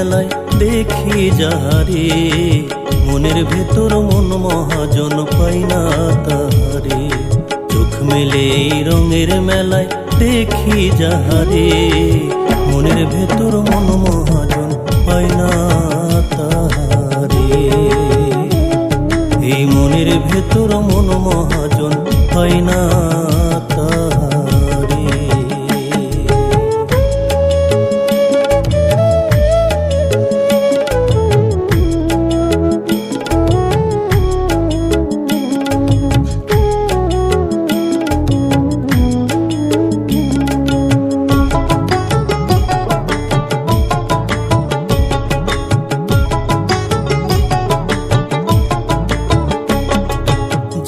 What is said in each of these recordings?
মেলায় দেখি যাহারে, মনের ভেতর মন মহাজন পাই না তাহারে। চোখ মেলে রঙের মেলায় দেখি যাহারে, মনের ভেতর মন মহাজন পাই না তাহারে। এই মনের ভেতর মন মহাজন পাই না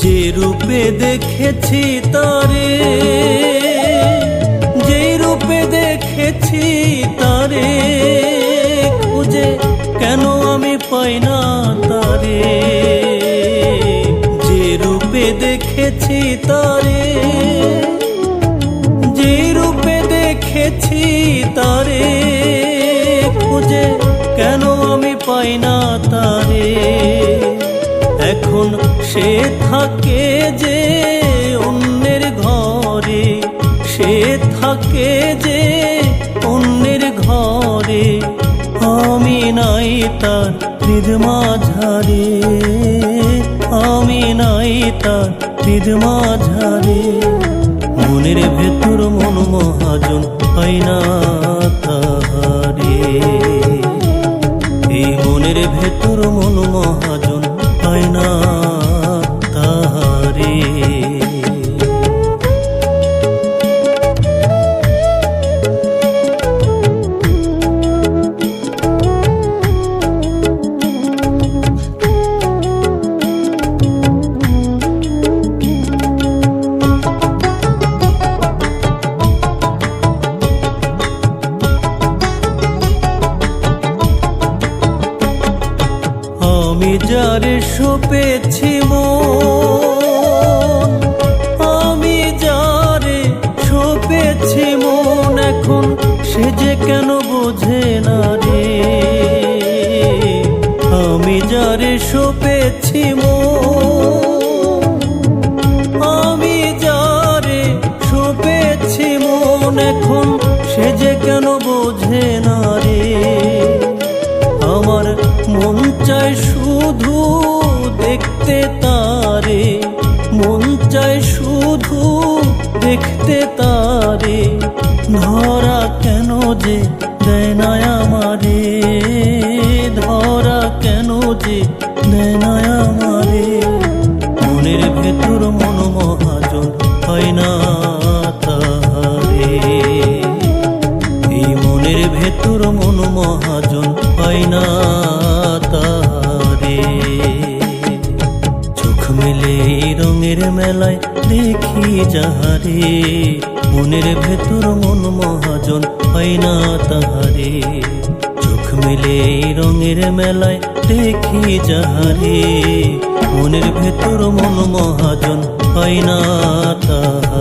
যে রূপে দেখেছি তারে যে রূপে দেখেছি তারে, খুঁজে কেন আমি পাই না তারে? যে রূপে দেখেছি তারে যে রূপে দেখেছি তারে, খুঁজে কেন আমি পাই না তারে? এখন সে থাকে যে অন্যের ঘরে, সে থাকে যে অন্যের ঘরে, আমি নাই তার হৃদ মাঝারে, আমি নাই তার হৃদ মাঝারে। মনের ভেতর মন মহাজন হয় না। আমি যারে সপেছি মন, আমি যারে সপেছি মন, এখন সে যে কেন বোঝে না রে? আমি যারে সপেছি চায় শুধু দেখতে তারে। ধরা কেন যে দেয় না আমারে? মেলায় দেখি যাহারে, মনের ভেতর মন মহাজন হয় না তাহারে। চোখ মেলে রঙের মেলায় দেখি যাহারে, মনের ভেতর মন মহাজন হয় না তাহারে।